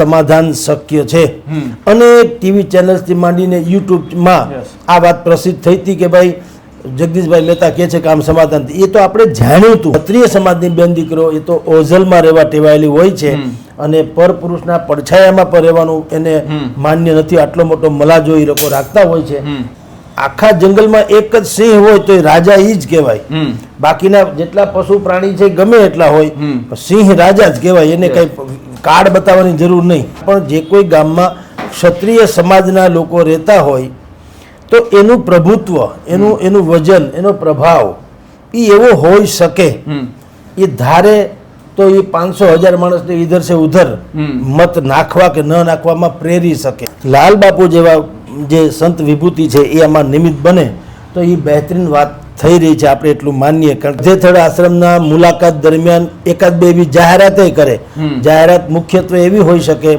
સમાધાન શક્ય છે. અને ટીવી ચેનલ્સથી માંડીને યુટ્યુબમાં આ વાત પ્રસિદ્ધ થઈ હતી કે ભાઈ જગદીશભાઈ લેતા કે છે કે આમ સમાધાન. એ તો આપણે જાણ્યું હતું. ક્ષત્રિય સમાજની બેન દીકરો એ તો ઓઝલમાં રહેવા ટેવાયેલી હોય છે અને પરપુરુષના પડછાયામાં પણ રહેવાનું એને માન્ય નથી. આટલો મોટો મલાજો એ લોકો રાખતા હોય છે. આખા જંગલમાં એક જ સિંહ હોય તો એ રાજા ઈ જ કહેવાય. બાકીના જેટલા પશુ પ્રાણી છે ગમે એટલા હોય સિંહ રાજા જ કહેવાય. એને કઈ કાર્ડ બતાવવાની જરૂર નહીં. પણ જે કોઈ ગામમાં ક્ષત્રિય સમાજના લોકો રહેતા હોય તો એનું પ્રભુત્વ એનું એનું વજન એનો પ્રભાવ એ એવો હોઈ શકે. એ ધારે તો એ પાંચસો હજાર માણસને ઇધર છે ઉધર. મત નાખવા કે ન નાખવામાં પ્રેરી શકે. લાલ બાપુ જેવા જે સંત વિભૂતિ છે એ આમાં નિમિત્ત બને તો એ બહેતરીન વાત થઈ રહી છે. આપણે એટલું માનીએ કારણ જે થડ આશ્રમના મુલાકાત દરમિયાન એકાદ બે એવી જાહેરાતે કરે. જાહેરાત મુખ્યત્વે એવી હોઈ શકે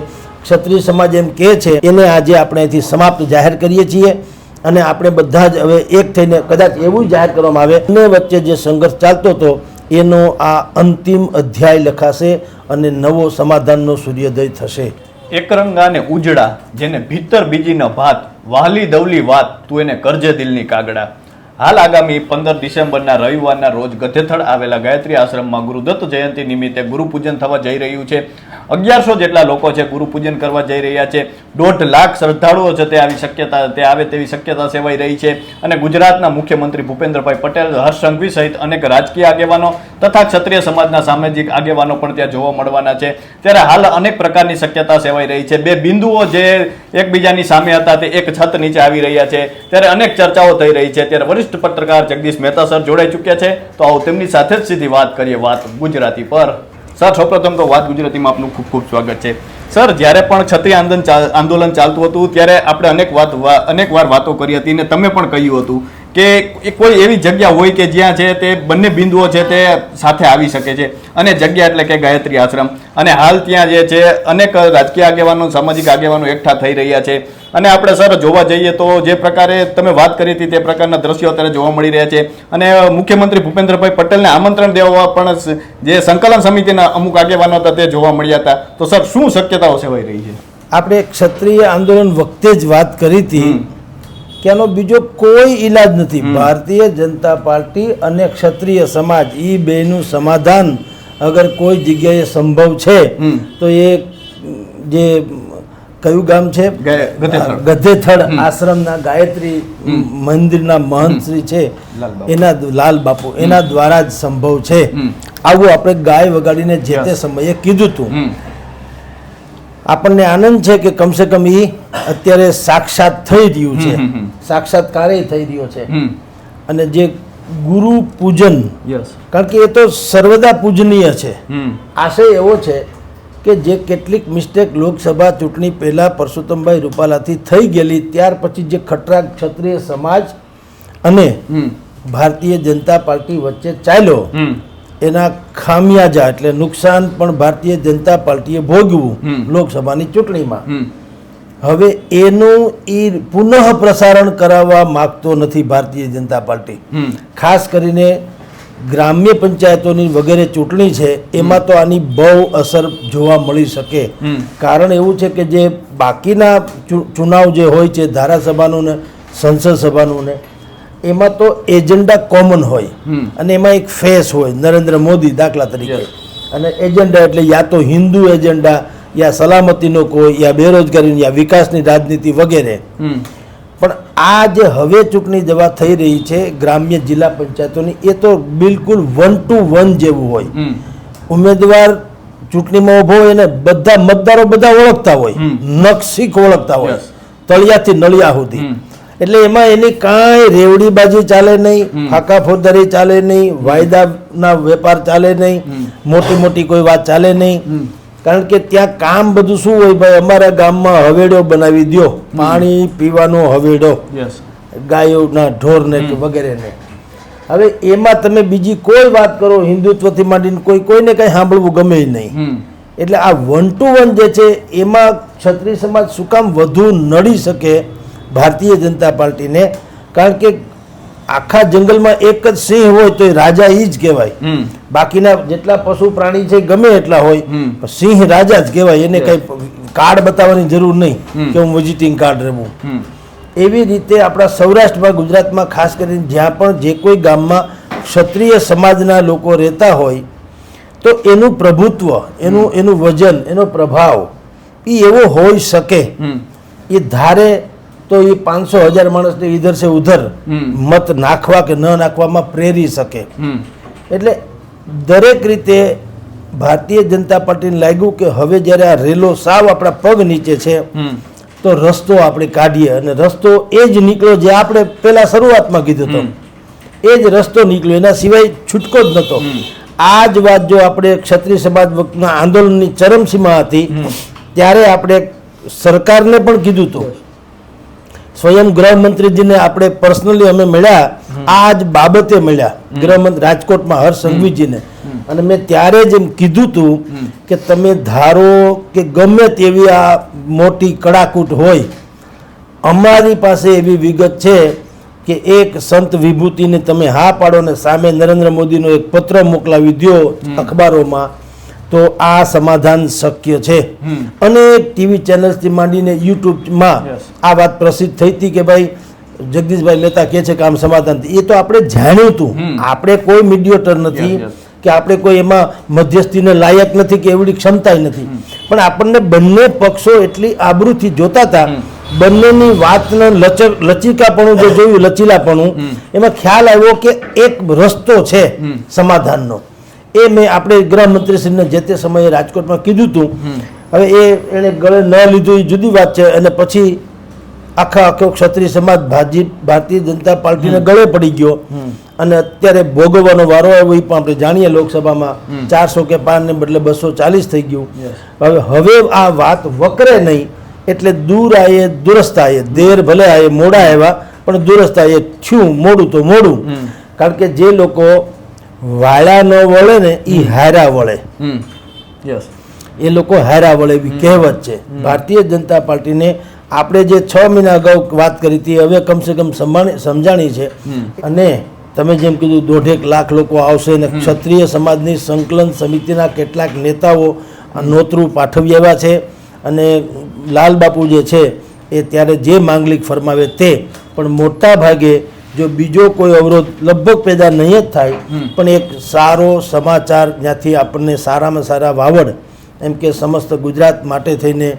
ક્ષત્રિય સમાજ એમ કહે છે એને આજે આપણે અહીંથી સમાપ્ત જાહેર કરીએ છીએ અને આપણે બધા જ હવે એક થઈને કદાચ એવું જાહેર કરવામાં આવે. બંને વચ્ચે જે સંઘર્ષ ચાલતો હતો એનો આ અંતિમ અધ્યાય લખાશે અને નવો સમાધાનનો સૂર્યોદય થશે. એકરંગા ને ઉજળા જેને ભીતર બીજી ન ભાત વાલી દવલી વાત તું એને કરજે દિલની કાગડા. હાલ આગામી પંદર ડિસેમ્બરના રવિવારના રોજ ગધેથળ આવેલા ગાયત્રી આશ્રમમાં ગુરુદત્ત જયંતિ નિમિત્તે ગુરુપૂજન થવા જઈ રહ્યું છે. અગિયારસો જેટલા લોકો છે ગુરુપૂજન કરવા જઈ રહ્યા છે. દોઢ લાખ શ્રદ્ધાળુઓ છે તે આવી શક્યતા, તે આવે તેવી શક્યતા સેવાઈ રહી છે. અને ગુજરાતના મુખ્યમંત્રી ભૂપેન્દ્રભાઈ પટેલ, હર્ષ સંઘવી સહિત અનેક રાજકીય આગેવાનો તથા ક્ષત્રિય સમાજના સામાજિક આગેવાનો પણ ત્યાં જોવા મળવાના છે. ત્યારે હાલ અનેક પ્રકારની શક્યતા સેવાઈ રહી છે. બે બિંદુઓ જે એકબીજાની સામે હતા તે એક છત નીચે આવી રહ્યા છે. ત્યારે અનેક ચર્ચાઓ થઈ રહી છે. ત્યારે વરિષ્ઠ પત્રકાર જગદીશ મહેતા સર જોડાઈ ચૂક્યા છે. તો આવો તેમની સાથે જ સીધી વાત કરીએ વાત ગુજરાતી પર. સર, સૌપ્રથમ તો વાત ગુજરાતીમાં આપનું ખૂબ ખૂબ સ્વાગત છે. સર, જ્યારે પણ ક્ષત્રિય આંદોલન આંદોલન ચાલતું હતું, ત્યારે આપણે અનેક વાત અનેક વાર વાતો કરી હતી ને તમે પણ કહ્યું હતું કે કોઈ એવી જગ્યા હોય કે જ્યાં છે તે બંને બિંદુઓ છે તે સાથે આવી શકે છે. અને જગ્યા એટલે કે ગાયત્રી આશ્રમ. અને હાલ ત્યાં જે છે અનેક રાજકીય આગેવાનો સામાજિક આગેવાનો એકઠા થઈ રહ્યા છે. અને આપણે સર જોવા જઈએ તો જે પ્રકારે તમે વાત કરી હતી તે પ્રકારના દ્રશ્યો અત્યારે જોવા મળી રહ્યા છે. અને મુખ્યમંત્રી ભૂપેન્દ્રભાઈ પટેલને આમંત્રણ દેવા પણ જે સંકલન સમિતિના અમુક આગેવાનો હતા તે જોવા મળ્યા હતા. તો સર શું શક્યતાઓ સેવાઈ રહી છે? આપણે ક્ષત્રિય આંદોલન વખતે જ વાત કરી હતી. કે આનો બીજો કોઈ ઈલાજ નથી. ભારતીય જનતા પાર્ટી અને ક્ષત્રિય સમાજ એ બેનું સમાધાન અગર કોઈ જગ્યાએ સંભવ છે તો એ જે કયું ગામ છે? ગધેથળ. આશ્રમના ગાયત્રી મંદિરના મહંત શ્રી છે એના લાલ બાપુ. એના દ્વારા જ સંભવ છે. આવું આપણે ગાય વગાડીને જે તે સમયે કીધું હતું આપણને આનંદ છે કે કમસે કમ એ અત્યારે સાક્ષાત થઈ રહ્યું છે. સાક્ષાત્કારે થઈ રહ્યો છે. અને જે ગુરુ પૂજન કારણ કે એ તો સર્વદા પૂજનીય છે. આશય એવો છે કે જે કેટલીક મિસ્ટેક લોકસભા ચૂંટણી પહેલા પરસોત્તમભાઈ રૂપાલાથી થઈ ગયેલી ત્યાર પછી જે ખટરાગ ક્ષત્રિય સમાજ અને ભારતીય જનતા પાર્ટી વચ્ચે ચાલ્યો એના ખામિયાજા એટલે નુકસાન પણ ભારતીય જનતા પાર્ટીએ ભોગવ્યું. લોકસભાની ચૂંટણીમાં. હવે એનું એ પુનઃ પ્રસારણ કરાવવા માગતો નથી ભારતીય જનતા પાર્ટી. ખાસ કરીને ગ્રામ્ય પંચાયતોની વગેરે ચૂંટણી છે એમાં તો આની બહુ અસર જોવા મળી શકે. કારણ એવું છે કે જે બાકીના ચુનાવ જે હોય છે ધારાસભાનું ને સંસદ સભાનું ને એમાં તો એજન્ડા કોમન હોય અને એમાં એક ફેસ હોય નરેન્દ્ર મોદી દાખલા તરીકે. અને એજન્ડા એટલે યા તો હિન્દુ એજન્ડા યા સલામતીનો કોઈ યા બેરોજગારી યા વિકાસની રાજનીતિ વગેરે. પણ આ જે હવે ચૂંટણી જવા થઈ રહી છે ગ્રામ્ય જિલ્લા પંચાયતોની એ તો બિલકુલ વન ટુ વન જેવું હોય. ઉમેદવાર ચૂંટણીમાં ઊભો હોય ને બધા મતદારો બધા ઓળખતા હોય. નકશીક ઓળખતા હોય. તળિયાથી નળિયા સુધી. એટલે એમાં એની કાંઈ રેવડીબાજી ચાલે નહીં. ફાકા ફોદરી ચાલે નહીં વાયદાના વેપાર ચાલે નહીં મોટી મોટી કોઈ વાત ચાલે નહીં. કારણ કે ત્યાં કામ બધું શું હોય ભાઈ? અમારા ગામમાં હવેડો બનાવી દ્યો. પાણી પીવાનો હવેડો. ગાયોના ઢોરને વગેરેને. હવે એમાં તમે બીજી કોઈ વાત કરો હિન્દુત્વથી માંડીને કોઈ કોઈને કંઈ સાંભળવું ગમે નહીં. એટલે આ વન ટુ વન જે છે એમાં ક્ષત્રિય સમાજ શું કામ વધુ નડી શકે? ભારતીય જનતા પાર્ટીને કારણ કે આખા જંગલમાં એક જ સિંહ હોય તો એ રાજા એ જ કહેવાય. બાકીના જેટલા પશુ પ્રાણી છે ગમે એટલા હોય સિંહ રાજા જ કહેવાય. એને. કઈ કાર્ડ બતાવવાની જરૂર નહીં કે હું વિઝિટિંગ કાર્ડ રમું. એવી રીતે આપણા સૌરાષ્ટ્રમાં ગુજરાતમાં ખાસ કરીને જ્યાં પણ જે કોઈ ગામમાં ક્ષત્રિય સમાજના લોકો રહેતા હોય તો એનું પ્રભુત્વ એનું એનું વજન એનો પ્રભાવ એ એવો હોઈ શકે એ ધારે તો એ પાંચસો હજાર માણસને ઇધર છે ઉધર. મત નાખવા કે ન નાખવામાં પ્રેરી શકે. એટલે દરેક રીતે ભારતીય જનતા પાર્ટીને લાગ્યું કે હવે જ્યારે આ રેલો સાવ આપણા પગ નીચે છે તો રસ્તો આપણે કાઢીએ. અને રસ્તો એ જ નીકળ્યો જે આપણે પહેલા શરૂઆતમાં કીધું હતો. એ જ રસ્તો નીકળ્યો. એના સિવાય છૂટકો જ નહોતો. આ જ વાત જો આપણે ક્ષત્રિય સમાજ વખતના આંદોલનની ચરમસીમા હતી ત્યારે આપણે સરકારને પણ કીધું હતું. સ્વયં ગૃહમંત્રીજીને આપણે પર્સનલી અમે મળ્યા. આ જ બાબતે મળ્યા. ગૃહમંત્રી રાજકોટમાં હર્ષ સંઘવીજીને. અને મેં ત્યારે જ એમ કીધું હતું કે તમે ધારો કે ગમે તેવી આ મોટી કડાકૂટ હોય અમારી પાસે એવી વિગત છે કે એક સંત વિભૂતિને તમે હા પાડો ને સામે નરેન્દ્ર મોદીનો એક પત્ર મોકલાવી દો અખબારોમાં. તો આ સમાધાન શક્ય છે. અનેક ટીવી ચેનલ્સથી માંડીને યુટ્યુબમાં આ વાત પ્રસિદ્ધ થઈ હતી કે ભાઈ જગદીશભાઈ લેતા કે છે કે આમ સમાધાન એ તો આપણે જાણ્યું હતું. આપણે કોઈ મીડિયેટર નથી. કે આપણે કોઈ એમાં મધ્યસ્થીને લાયક નથી કે એવડી ક્ષમતાય નથી. પણ આપણને બંને પક્ષો એટલી આબરૂથી જોતા હતા. બંનેની વાતને લચક લચીકાપણું જે જોયું લચીલાપણું એમાં ખ્યાલ આવ્યો કે એક રસ્તો છે સમાધાનનો. એ મેં આપણે ગૃહમંત્રીશ્રીને જે તે સમયે રાજકોટમાં કીધું હતું હવે એ એણે ગળે ન લીધું એ જુદી વાત છે. અને પછી આખા આખો ક્ષત્રિય સમાજ ભાજી ભારતીય જનતા પાર્ટીને ગળે પડી ગયો. અને અત્યારે ભોગવવાનો વારો આવ્યો એ પણ આપણે જાણીએ લોકસભામાં. ચારસો કે પાંચ ને બદલે બસો ચાલીસ થઈ ગયું. હવે હવે આ વાત વકરે નહીં એટલે દૂર આયે દુરસ્ત આયે. દેર ભલે આયે મોડા આવ્યા પણ દુરસ્ત આયે. થયું મોડું તો મોડું. કારણ કે જે લોકો વાળા ન વળે ને એ હારા વળે. યસ એ લોકો હારા વળે એવી કહેવત છે. ભારતીય જનતા પાર્ટીને આપણે જે છ મહિના અગાઉ વાત કરી હતી હવે કમસે કમ સમજાણી છે. અને તમે જેમ કીધું દોઢેક લાખ લોકો આવશે ને ક્ષત્રિય સમાજની સંકલન સમિતિના કેટલાક નેતાઓ નોતરું પાઠવી આવ્યા છે. અને લાલબાપુ જે છે એ ત્યારે જે માંગલિક ફરમાવે તે પણ મોટા ભાગે જો બીજો કોઈ અવરોધ લગભગ પેદા નહીં જ થાય પણ એક સારો સમાચાર જ્યાંથી આપણને સારામાં સારા વાવડ એમ કે સમસ્ત ગુજરાત માટે થઈને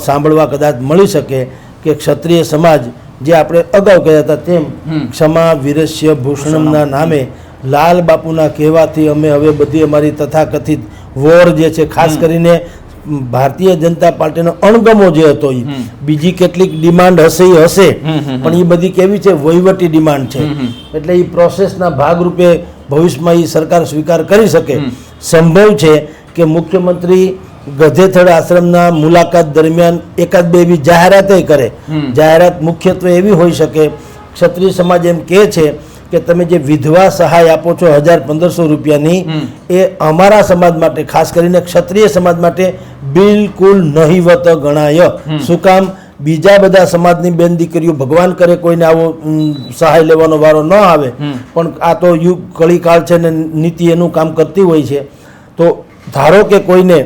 સાંભળવા કદાચ મળી શકે કે ક્ષત્રિય સમાજ જે આપણે અગાઉ કહેતા હતા તેમ ક્ષમા વિરસ્ય ભૂષણમના નામે લાલ બાપુના કહેવાથી અમે હવે બધી અમારી તથાકથિત વોર જે છે ખાસ કરીને ભારતીય જનતા પાર્ટીનો અણગમો જે હતો એ બીજી કેટલીક ડિમાન્ડ હશે એ હશે પણ એ બધી કેવી છે? વહીવટી ડિમાન્ડ છે. એટલે એ પ્રોસેસના ભાગરૂપે ભવિષ્યમાં એ સરકાર સ્વીકાર કરી શકે. સંભવ છે કે મુખ્યમંત્રી ગધેથડ આશ્રમના મુલાકાત દરમિયાન એકાદ બે એવી જાહેરાતે કરે. જાહેરાત મુખ્યત્વે એવી હોઈ શકે ક્ષત્રિય સમાજ એમ કહે છે કે તમે જે વિધવા સહાય આપો છો હજાર પંદરસો રૂપિયાની એ અમારા સમાજ માટે ખાસ કરીને ક્ષત્રિય સમાજ માટે બિલકુલ નહિવત ગણાય. શું કામ? બીજા બધા સમાજની બેન દીકરીઓ ભગવાન કરે કોઈને આવો સહાય લેવાનો વારો ન આવે. પણ આ તો યુગ કળીકાળ છે ને નીતિ એનું કામ કરતી હોય છે. તો ધારો કે કોઈને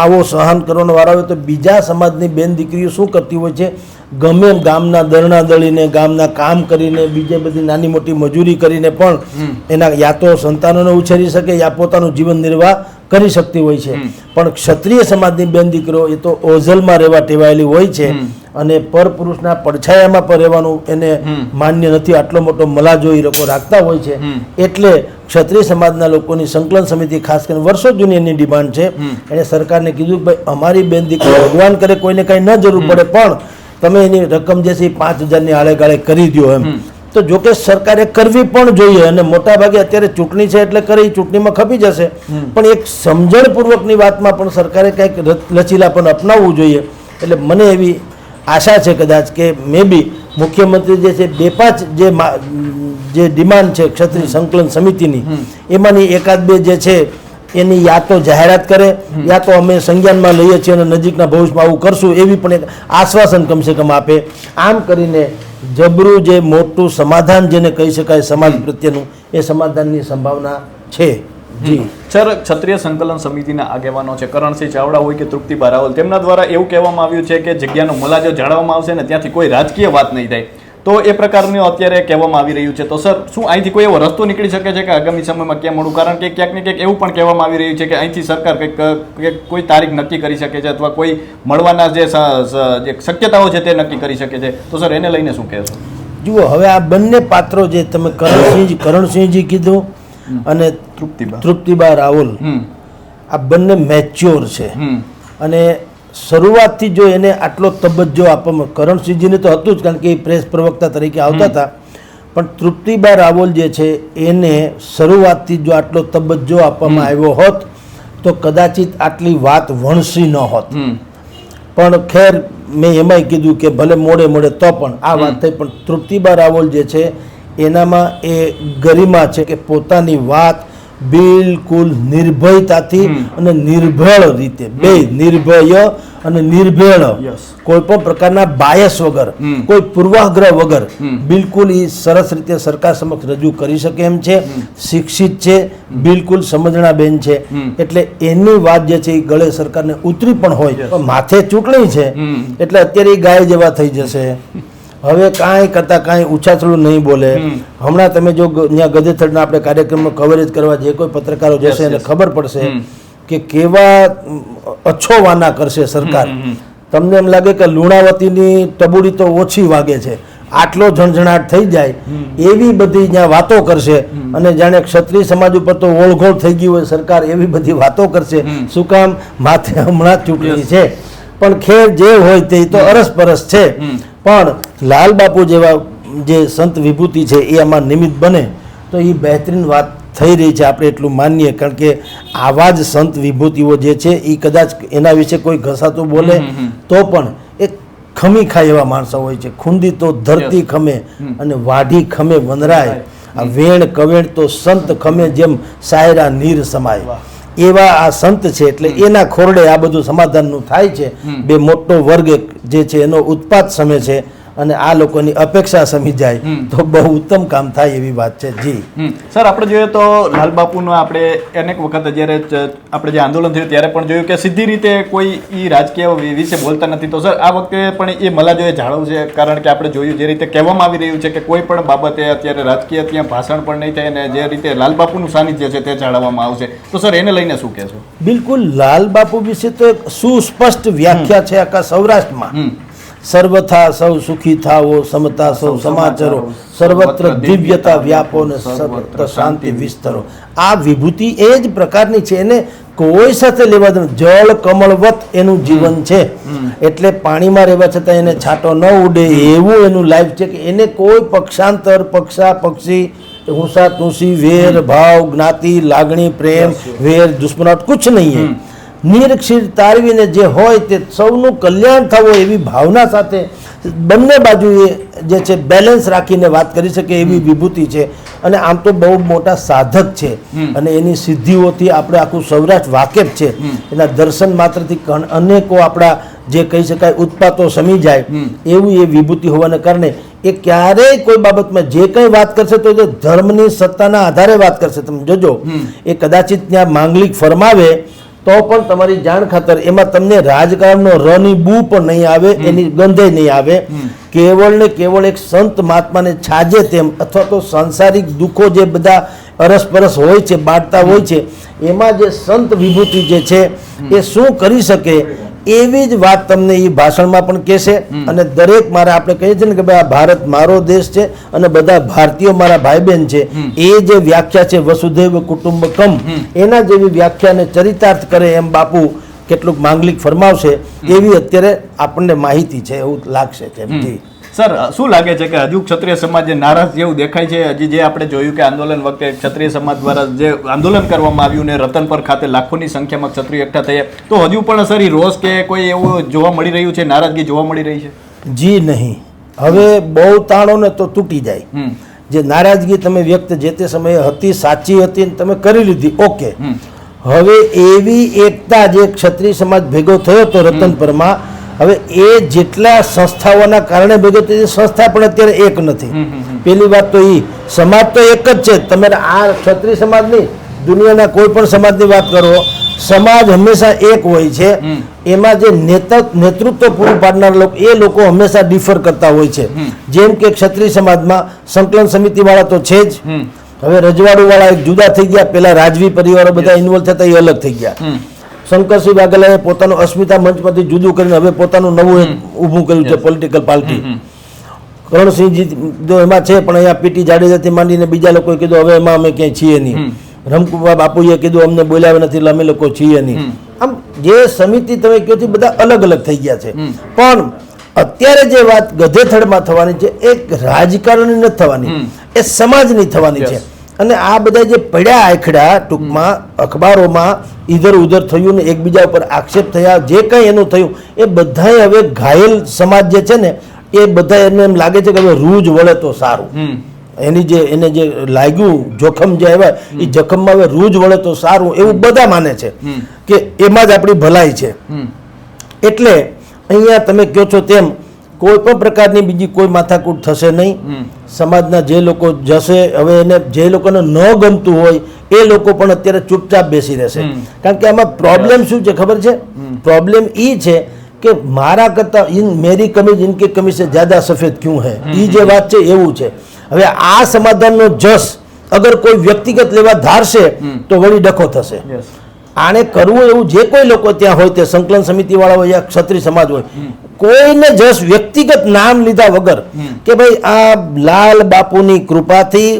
આવો સહન કરવાનો વારો આવે તો બીજા સમાજની બેન દીકરીઓ શું કરતી હોય છે? ગમે ગામના દરણા દળીને ગામના કામ કરીને બીજે બધી નાની મોટી મજૂરી કરીને પણ એના યા તો સંતાનોને ઉછેરી શકે યા પોતાનું જીવન નિર્વાહ કરી શકતી હોય છે. પણ ક્ષત્રિય સમાજની બેન દીકરીઓ એ તો ઓઝલમાં રહેવા ટેવાયેલી હોય છે અને પરપુરુષના પડછાયામાં પણ રહેવાનું એને માન્ય નથી. આટલો મોટો મલાજો એ લોકો રાખતા હોય છે. એટલે ક્ષત્રિય સમાજના લોકોની સંકલન સમિતિ ખાસ કરીને વર્ષો જૂની એની ડિમાન્ડ છે. એણે સરકારને કીધું કે ભાઈ અમારી બેન દીકરી ભગવાન કરે કોઈને કાંઈ ન જરૂર પડે પણ તમે એની રકમ જે છે એ પાંચ હજારની આળે ગાળે કરી દો એમ. તો જોકે સરકારે કરવી પણ જોઈએ અને મોટા ભાગે અત્યારે ચૂંટણી છે એટલે કરી ચૂંટણીમાં ખપી જશે. પણ એક સમજણપૂર્વકની વાતમાં પણ સરકારે કંઈક લચીલા લચીલાપણ અપનાવવું જોઈએ. એટલે મને એવી આશા છે કદાચ કે મે બી મુખ્યમંત્રી જે છે બે પાંચ જે જે ડિમાન્ડ છે ક્ષત્રિય સંકલન સમિતિની એમાંની એકાદ બે જે છે એની યા તો જાહેરાત કરે યા તો અમે સંજ્ઞાનમાં લઈએ છીએ અને નજીકના ભવિષ્યમાં આવું કરશું એવી પણ એક આશ્વાસન કમસે કમ આપે. આમ કરીને જબરું જે મોટું સમાધાન જેને કહી શકાય સમાજ પ્રત્યેનું એ સમાધાનની સંભાવના છે. જી. સર ક્ષત્રિય સંકલન સમિતિના આગેવાનો છે કરણસિંહ ચાવડા હોય કે તૃપ્તિ બારાવલ તેમના દ્વારા એવું કહેવામાં આવ્યું છે કે જગ્યાનો મલાજો જાળવવામાં આવશે ને ત્યાંથી કોઈ રાજકીય વાત નહીં થાય. તો એ પ્રકારનું અત્યારે કહેવામાં આવી રહ્યું છે. તો સર શું અહીંથી કોઈ એવો રસ્તો નીકળી શકે છે કે આગામી સમયમાં ક્યાં મળું કારણ કે ક્યાંક ને ક્યાંક એવું પણ કહેવામાં આવી રહ્યું છે કે અહીંથી સરકાર કંઈક કોઈ તારીખ નક્કી કરી શકે છે અથવા કોઈ મળવાના જે શક્યતાઓ છે તે નક્કી કરી શકે છે. તો સર એને લઈને શું કહેશો? જુઓ હવે આ બંને પાત્રો જે તમે કરણસિંહ કરણસિંહજી કીધું અને તૃપ્તિબા તૃપ્તિબા હમ. આ બંને મેચ્યોર છે. અને શરૂઆતથી જો એને આટલો તબજ્જો આપવામાં કરણસિંહજીને તો હતું જ કારણ કે એ પ્રેસ પ્રવક્તા તરીકે આવતા હતા. પણ તૃપ્તિબા રાવલ જે છે એને શરૂઆતથી જો આટલો તબજ્જો આપવામાં આવ્યો હોત તો કદાચિત આટલી વાત વણસી ન હોત. પણ ખેર મેં એમાંય કીધું કે ભલે મોડે મોડે તો પણ આ વાત થઈ પણ તૃપ્તિબા રાવલ જે છે એનામાં એ ગરિમા છે કે પોતાની વાત બિલકુલ નિર્ભયતાથી અને નિર્ભેળ રીતે. બે નિર્ભય અને નિર્ભેળ. કોઈ પણ પ્રકારના બાયસ વગર કોઈ પૂર્વાગ્રહ વગર બિલકુલ એ સરસ રીતે સરકાર સમક્ષ રજૂ કરી શકે એમ છે. શિક્ષિત છે. બિલકુલ સમજણા બેન છે એટલે એની વાત જે છે એ ગળે સરકારને ઉતરી પણ હોય. માથે ચૂંટણી છે. એટલે અત્યારે ગાય જેવા થઈ જશે. હવે કાંઈ કરતાં કાંઈ ઉછાચલું નહીં બોલે. હમણાં તમે જો ત્યાં ગધેથડના આપણે કાર્યક્રમનો કવરેજ કરવા જે કોઈ પત્રકારો જશે એને ખબર પડશે કે કેવા અછો વાના કરશે સરકાર. તમને એમ લાગે કે લુણાવતીની ટબુડી તો ઓછી વાગે છે. આટલો ઝણઝણાટ થઈ જાય. એવી બધી ત્યાં વાતો કરશે અને જાણે ક્ષત્રિય સમાજ ઉપર તો ઓળઘોળ થઈ ગયું હોય સરકાર એવી બધી વાતો કરશે. શું કામ? માથે હમણાં ચૂંટણી છે. પણ ખેર જે હોય તે તો અરસપરસ છે. પણ લાલ બાપુ જેવા જે સંત વિભૂતિ છે એ આમાં નિમિત્ત બને તો એ બહેતરીન વાત થઈ રહી છે આપણે એટલું માનીએ. કારણ કે આવા જ સંત વિભૂતિઓ જે છે એ કદાચ એના વિશે કોઈ ઘસાતું બોલે. તો પણ એ ખમી ખાય એવા માણસો હોય છે. ખૂંદી તો ધરતી ખમે અને વાઢી ખમે વનરાય. આ વેણ કવેણ તો સંત ખમે જેમ સાયરા નીર સમાય. એવા આ સંત છે એટલે એના ખોરડે આ બધું સમાધાનનું થાય છે. બે મોટો વર્ગ જે છે એનો ઉત્પાદ સમે છે. અને આ લોકોની અપેક્ષા સમી જાય તો બહુ ઉત્તમ કામ થાય એવી વાત છે. જી. સર આપણે જોઈએ તો લાલ બાપુનો આપણે અનેક વખત જ્યારે આપણે જે આંદોલન થયું ત્યારે પણ જોયું કે સીધી રીતે કોઈ એ રાજકીય વિશે બોલતા નથી. તો સર આ વખતે પણ એ મલાજોએ છે? કારણ કે આપણે જોયું જે રીતે કહેવામાં આવી રહ્યું છે કે કોઈ પણ બાબતે અત્યારે રાજકીય ત્યાં ભાષણ પણ નહીં થાય અને જે રીતે લાલ બાપુનું સાનિધ્ય છે તે જાળવવામાં આવશે. તો સર એને લઈને શું કહેશો? બિલકુલ લાલ બાપુ વિશે તો એક સુસ્પષ્ટ વ્યાખ્યા છે આખા સૌરાષ્ટ્રમાં. સર્વથા સૌ સુખી થાવો સમતા સૌ સમાચારો સર્વત્ર દિવ્યતા વ્યાપો ને સર્વત્ર શાંતિ વિસ્તરો. આ વિભૂતિ એ જ પ્રકારની છે એને કોઈ સાથે લેવા જળ કમળવત એનું જીવન છે. એટલે પાણીમાં રહેવા છતાં એને છાંટો ન ઉડે એવું એનું લાઈફ છે કે એને કોઈ પક્ષાંતર પક્ષા પક્ષી હુંસા તુસી વેર ભાવ જ્ઞાતિ લાગણી પ્રેમ વેર દુશ્મનાટ કુછ નહીં હે. નિરક્ષીર તારવીને જે હોય તે સૌનું કલ્યાણ થવું એવી ભાવના સાથે બંને બાજુએ જે છે બેલેન્સ રાખીને વાત કરી શકે એવી વિભૂતિ છે. અને આમ તો બહુ મોટા સાધક છે. અને એની સિદ્ધિઓથી આપણે આખું સૌરાષ્ટ્ર વાકેફ છે. એના દર્શન માત્રથી અનેકો આપણા જે કહી શકાય ઉત્પાતો સમી જાય. એવું એ વિભૂતિ હોવાને કારણે એ ક્યારેય કોઈ બાબતમાં જે કંઈ વાત કરશે તો એ ધર્મની સત્તાના આધારે વાત કરશે. તમે જોજો. એ કદાચિત ત્યાં માંગલિક ફરમાવે તો પણ તમારી જાણ ખાતર એમાં તમને રાજકારણનો રની બૂ પણ નહીં આવે એની ગંધે નહીં આવે. કેવળ ને કેવળ એક સંત મહાત્માને છાજે તેમ અથવા તો સાંસારિક દુઃખો જે બધા અરસપરસ હોય છે બાળતા હોય છે એમાં જે સંત વિભૂતિ જે છે એ શું કરી શકે? એવી જ વાત તમને એ ભાષણમાં પણ કહેશે અને દરેક મારા આપણે કહીએ છીએ ને કે ભાઈ આ ભારત મારો દેશ છે અને બધા ભારતીયો મારા ભાઈ બહેન છે એ જે વ્યાખ્યા છે વસુધૈવ કુટુંબકમ એના જેવી વ્યાખ્યાને ચરિતાર્થ કરે એમ બાપુ કેટલુંક માંગલિક ફરમાવશે એવી અત્યારે આપણને માહિતી છે એવું લાગશે છે સર શું લાગે છે કે હજુ ક્ષત્રિય સમાજ જે નારાજ જેવું દેખાય છે? હજી જે આપણે જોયું કે આંદોલન વખતે ક્ષત્રિય સમાજ દ્વારા જે આંદોલન કરવામાં આવ્યું ને રતનપર ખાતે લાખોની સંખ્યામાં ક્ષત્રિય એકઠા થયા તો હજુ પણ સર રોષ કે કોઈ એવું જોવા મળી રહ્યું છે નારાજગી જોવા મળી રહી છે? જી નહીં. હવે બહુ તાણો ને તો તૂટી જાય. જે નારાજગી તમે વ્યક્ત જે તે સમયે હતી સાચી હતી ને તમે કરી લીધી ઓકે. હવે એવી એકતા જે ક્ષત્રિય સમાજ ભેગો થયો હતો રતનપરમાં હવે એ જેટલા સંસ્થાઓના કારણે ભેગો થયો સંસ્થા પણ અત્યારે એક નથી. પેલી વાત તો એ સમાજ તો એક જ છે. તમે આ ક્ષત્રિય સમાજની દુનિયાના કોઈ પણ સમાજની વાત કરો સમાજ હંમેશા એક હોય છે. એમાં જે નેતા નેતૃત્વ પૂરું પાડનાર લોકો એ લોકો હંમેશા ડિફર કરતા હોય છે. જેમ કે ક્ષત્રિય સમાજમાં સંકલન સમિતિ વાળા તો છે જ. હવે રજવાડું વાળા એક જુદા થઈ ગયા પેલા રાજવી પરિવારો બધા ઇન્વોલ્વ થતા એ અલગ થઈ ગયા. શંકરસિંહ વાઘેલાએ પોતાનું અસ્મિતા મંચમાંથી જુદું કરીને હવે પોતાનું નવું એક ઊભું કર્યું છે પોલિટિકલ પાર્ટી કરણસિંહજી જો એમાં છે પણ અહીંયા પીટી જાડેજાથી માંડીને બીજા લોકોએ કીધું હવે એમાં અમે ક્યાંય છીએ નહીં. રમકુબા બાપુએ કીધું અમને બોલાવ્યા નથી અમે લોકો છીએ નહીં. આમ જે સમિતિ તમે કહો છો બધા અલગ અલગ થઈ ગયા છે. પણ અત્યારે જે વાત ગધેથડમાં થવાની છે એક રાજકારણની નથી થવાની. એ સમાજની થવાની છે. અને આ બધા જે પડ્યા આખડા ટૂંકમાં અખબારોમાં ઈધર ઉધર થયું ને એકબીજા ઉપર આક્ષેપ થયા જે કંઈ એનું થયું એ બધાય હવે ઘાયલ સમાજ જે છે ને એ બધા એને એમ લાગે છે કે હવે રૂજ વળે તો સારું. એની જે એને જે લાગ્યું જોખમ જે આવ્યા એ જખમમાં હવે રૂજ વળે તો સારું એવું બધા માને છે કે એમાં જ આપણી ભલાઈ છે. એટલે અહીંયા તમે કહો છો તેમ કોઈ પણ પ્રકારની બીજી કોઈ માથાકૂટ થશે નહીં. સમાજના જે લોકો જશે હવે એને જે લોકોને ન ગમતું હોય એ લોકો પણ અત્યારે ચૂપચાપ બેસી રહેશે. કારણ કે આમાં પ્રોબ્લેમ શું છે ખબર છે? પ્રોબ્લેમ એ છે કે મારા કરતા ઇન મેરી કમીજ ઇનકે કમીજ से જ્યાદા સફેદ ક્યું હે? એ જે વાત છે એવું છે. હવે આ સમાધાનનો જસ અગર કોઈ વ્યક્તિગત લેવા ધારશે તો વળી ડખો થશે. આને કરવું એવું જે કોઈ લોકો ત્યાં હોય તે સંકલન સમિતિ વાળા હોય યા ક્ષત્રિય સમાજ હોય કોઈને જસ વ્યક્તિગત નામ લીધા વગર કે ભાઈ આ લાલ બાપુની કૃપાથી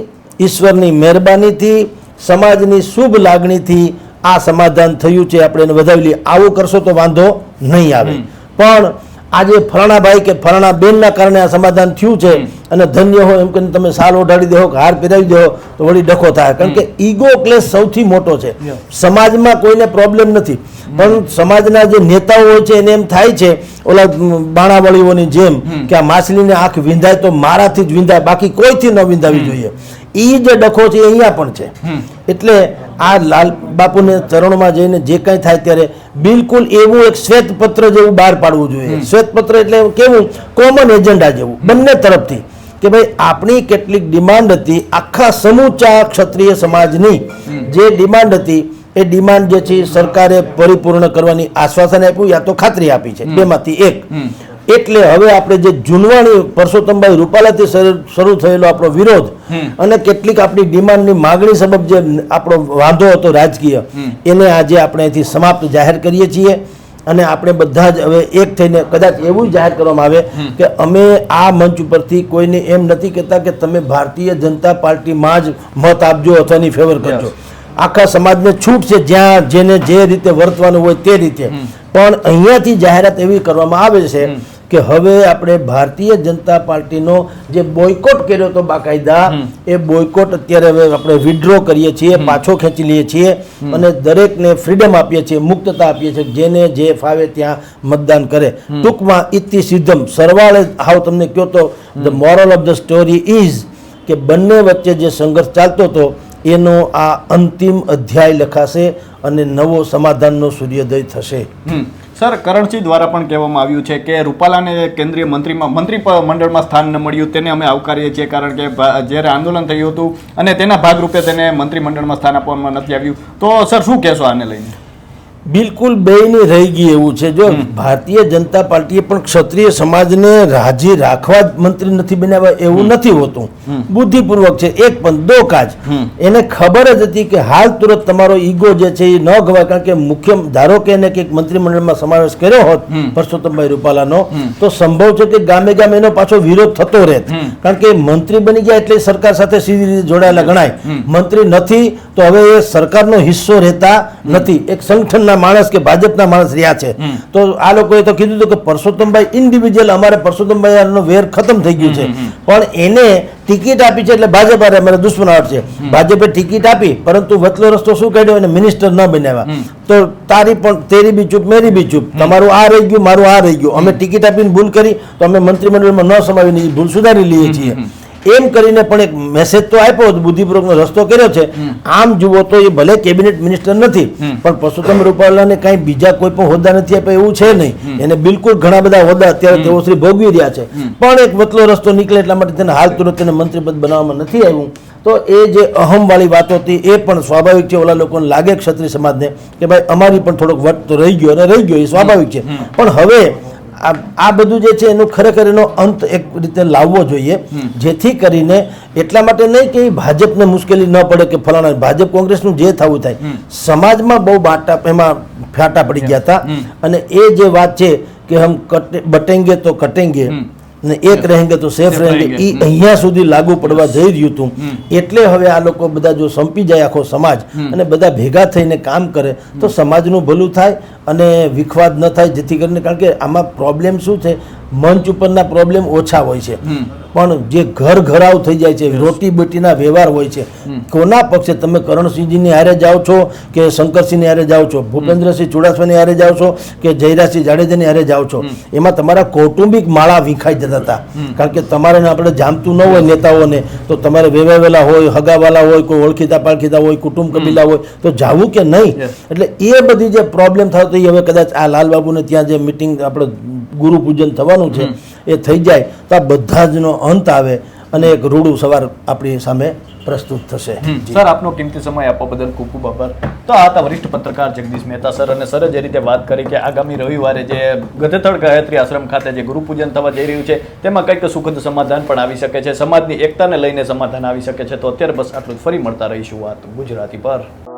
ઈશ્વરની મહેરબાનીથી સમાજની શુભ લાગણીથી આ સમાધાન થયું છે આપણે એને વધાવી લઈએ. આવું કરશો તો વાંધો નહીં આવે. પણ આજે ફલાણા ભાઈ કે ફલાણા બેનના કારણે આ સમાધાન થયું છે અને ધન્ય હો એમ કરીને તમે સાલ ઓઢાડી દેહો કે હાર પહેરાવી દેહો તો વળી ડખો થાય. કારણ કે ઈગો ક્લેશ સૌથી મોટો છે. સમાજમાં કોઈને પ્રોબ્લેમ નથી. પણ સમાજના જે નેતાઓ હોય છે એને એમ થાય છે ઓલા બાણાવળીઓની જેમ કે આ માછલીને આંખ વિંધાય તો મારાથી જ વિંધાય બાકી કોઈથી ન વિંધાવી જોઈએ. એ જે ડખો છે એ અહીંયા પણ છે. એટલે આ લાલ બાપુને ચરણોમાં જઈને જે કંઈ થાય ત્યારે બિલકુલ એવું એક શ્વેતપત્ર જેવું બહાર પાડવું જોઈએ. શ્વેતપત્ર એટલે કેવું કોમન એજન્ડા જેવું બંને તરફથી. કે ભાઈ આપણી કેટલીક ડિમાન્ડ હતી આખા સમૂચા ક્ષત્રિય સમાજની. જે ડિમાન્ડ હતી એ ડિમાન્ડ જે છે સરકારે પરિપૂર્ણ કરવાની આશ્વાસન આપ્યું યા તો ખાતરી આપી છે. બેમાંથી એક. એટલે હવે આપણે જે જૂનવાણી પરસોત્તમભાઈ રૂપાલાથી શરૂ- થયેલો આપણો વિરોધ અને કેટલીક આપણી ડિમાન્ડની માગણી સબબ જે આપણો વાંધો હતો રાજકીય એને આજે આપણે અહીંથી સમાપ્ત જાહેર કરીએ છીએ. અને આપણે બધા જ હવે એક થઈને કદાચ એવું જાહેર કરવામાં આવે કે અમે આ મંચ ઉપરથી કોઈને એમ નથી કહેતા કે તમે ભારતીય જનતા પાર્ટીમાં જ મત આપજો અથવા એની ફેવર કરજો. આખા સમાજને છૂટ છે જ્યાં જેને જે રીતે વર્તવાનું હોય તે રીતે. પણ અહીંયાથી જાહેરાત એવી કરવામાં આવે છે કે હવે આપણે ભારતીય જનતા પાર્ટીનો જે બોયકોટ કર્યો હતો બાકાયદા એ બોયકોટ અત્યારે હવે આપણે વિડ્રો કરીએ છીએ પાછો ખેંચી લઈએ છીએ અને દરેકને ફ્રીડમ આપીએ છીએ મુક્તતા આપીએ છીએ જેને જે ફાવે ત્યાં મતદાન કરે. ટૂંકમાં ઇતિ સિદ્ધમ સરવાળે હાવ તમને કહો તો the moral of the story is કે બંને વચ્ચે જે સંઘર્ષ ચાલતો હતો એનો આ અંતિમ અધ્યાય લખાશે અને નવો સમાધાનનો સૂર્યોદય થશે. સર કરણસિંહ દ્વારા પણ કહેવામાં આવ્યું છે કે રૂપાલાને કેન્દ્રીય મંત્રીમાં મંત્રી મંડળમાં સ્થાન ન મળ્યું, તેને અમે આવકારીએ છીએ કારણ કે જ્યારે આંદોલન થયું હતું અને તેના ભાગરૂપે તેને મંત્રીમંડળમાં સ્થાન આપવામાં નથી આવ્યું. તો, સર, શું કહેશો આને લઈને? બિલકુલ બેયની રહી ગઈ એવું છે. જો ભારતીય જનતા પાર્ટીએ પણ ક્ષત્રિય સમાજને રાજી રાખવા જ મંત્રી નથી બનાવ્યા એવું નથી હોતું. બુદ્ધિપૂર્વક છે. એક પણ દો કાજ એને ખબર જ હતી કે હાલ તુરંત તમારો ઈગો જે છે એ ન ગવાય કારણ કે મુખ્ય ધારો કે એને કંઈક મંત્રીમંડળમાં સમાવેશ કર્યો હોત પરસોત્તમભાઈ રૂપાલાનો તો સંભવ છે કે ગામે ગામે એનો પાછો વિરોધ થતો રહેત. કારણ કે મંત્રી બની ગયા એટલે સરકાર સાથે સીધી રીતે જોડાયેલા ગણાય. મંત્રી નથી તો હવે એ સરકારનો હિસ્સો રહેતા નથી. એક સંગઠનના માણસ કે ભાજપના માણસ રહ્યા છે. તો આ લોકોએ તો કીધું હતું કે પરસોત્તમભાઈ ઇન્ડિવિજ્યુઅલ અમારે પરસોત્તમભાઈનો વેર ખતમ થઈ ગયું છે. પણ એને ટિકિટ આપી છે એટલે ભાજપ હારે અમારે દુશ્મનાવટ છે. ભાજપે ટિકિટ આપી પરંતુ વચલો રસ્તો શું કાઢ્યો અને મિનિસ્ટર ન બનાવ્યા. તો તારી પણ તેરી બી ચૂપ મેરી બી ચૂપ. તમારું આ રહી ગયું મારું આ રહી ગયું. અમે ટિકિટ આપીને ભૂલ કરી તો અમે મંત્રીમંડળમાં ન સમાવીને ભૂલ સુધારી લઈએ છીએ. એમ કરીને પણ એક મેસેજ તો આપ્યો બુદ્ધિપૂર્વકનો રસ્તો કર્યો છે. આમ જુઓ તો એ ભલે કેબિનેટ મિનિસ્ટર નથી પણ પરસોત્તમ રૂપાલાને કાંઈ બીજા કોઈ પણ હોદ્દા નથી આપ્યા એવું છે નહીં. એને બિલકુલ ઘણા બધા હોદ્દા અત્યારે તેઓ શ્રી ભોગવી રહ્યા છે. પણ એક વતલો રસ્તો નીકળે એટલા માટે તેને હાલ તુરંત તેને મંત્રીપદ બનાવવામાં નથી આવ્યું. તો એ જે અહમવાળી વાતો હતી એ પણ સ્વાભાવિક છે. ઓલા લોકોને લાગે ક્ષત્રિય સમાજને કે ભાઈ અમારી પણ થોડોક વટ તો રહી ગયો અને રહી ગયો એ સ્વાભાવિક છે. પણ હવે આ આ બધું જે છે એનું ખરેખર એનો અંત એક રીતે લાવવો જોઈએ. જેથી કરીને એટલા માટે નહીં કે ભાજપને મુશ્કેલી ન પડે કે ફલાણા ભાજપ કોંગ્રેસનું જે થવું થાય. સમાજમાં બહુ બાટા એમાં ફાટા પડી ગયા હતા. અને એ જે વાત છે કે હમ કટે બટેંગે તો કટેંગે. ને એક રહેંગે તો સેફ રહેંગે. એ અહીંયા સુધી લાગુ પડવા જઈ રહ્યું હતું એટલે હવે આ લોકો બધા જો સંપી જાય આખો સમાજ અને બધા ભેગા થઈને કામ કરે તો સમાજનું ભલું થાય અને વિખવાદ ન થાય જેથી કરીને કારણ કે આમાં પ્રોબ્લેમ શું છે? મંચ ઉપરના પ્રોબ્લેમ ઓછા હોય છે. પણ જે ઘર ઘરાવ થઈ જાય છે રોટી બેટીના વ્યવહાર હોય છે કોના પક્ષે? તમે કરણસિંહજીની હારે જાઓ છો કે શંકરસિંહની હારે જાઓ છો? ભૂપેન્દ્રસિંહ ચુડાસમાની હારે જાઓ છો કે જયરાજસિંહ જાડેજાની હારે જાઓ છો? એમાં તમારા કૌટુંબિક માળા વિખાઈ જતા હતા. કારણ કે તમારે આપણે જામતું ન હોય નેતાઓને તો તમારે વેવાવેલા હોય હગાવાલા હોય કોઈ ઓળખીતા પાળખીતા હોય કુટુંબ કબીલા હોય તો જાવું કે નહીં? એટલે એ બધી જે પ્રોબ્લેમ થતી હવે કદાચ આ લાલબાબુને ત્યાં જે મિટિંગ આપણે ગુરુ પૂજન થવાનું છે એ થઈ જાય તો આ બધા જનો અંત આવે અને એક રૂડું સવાર આપણી સામે પ્રસ્તુત થશે. સર આપનો કિંમતી સમય આપવા બદલ ખૂબ ખૂબ આભાર. તો આ હતા વરિષ્ઠ પત્રકાર જગદીશ મહેતા સર અને સર જે રીતે વાત કરી કે આગામી રવિવારે જે ગધેથળ ગાયત્રી આશ્રમ ખાતે જે ગુરુપૂજન થવા જઈ રહ્યું છે તેમાં કંઈક સુખદ સમાધાન પણ આવી શકે છે. સમાજની એકતાને લઈને સમાધાન આવી શકે છે. તો અત્યારે બસ આટલું ફરી મળતા રહીશું વાત ગુજરાતી પર.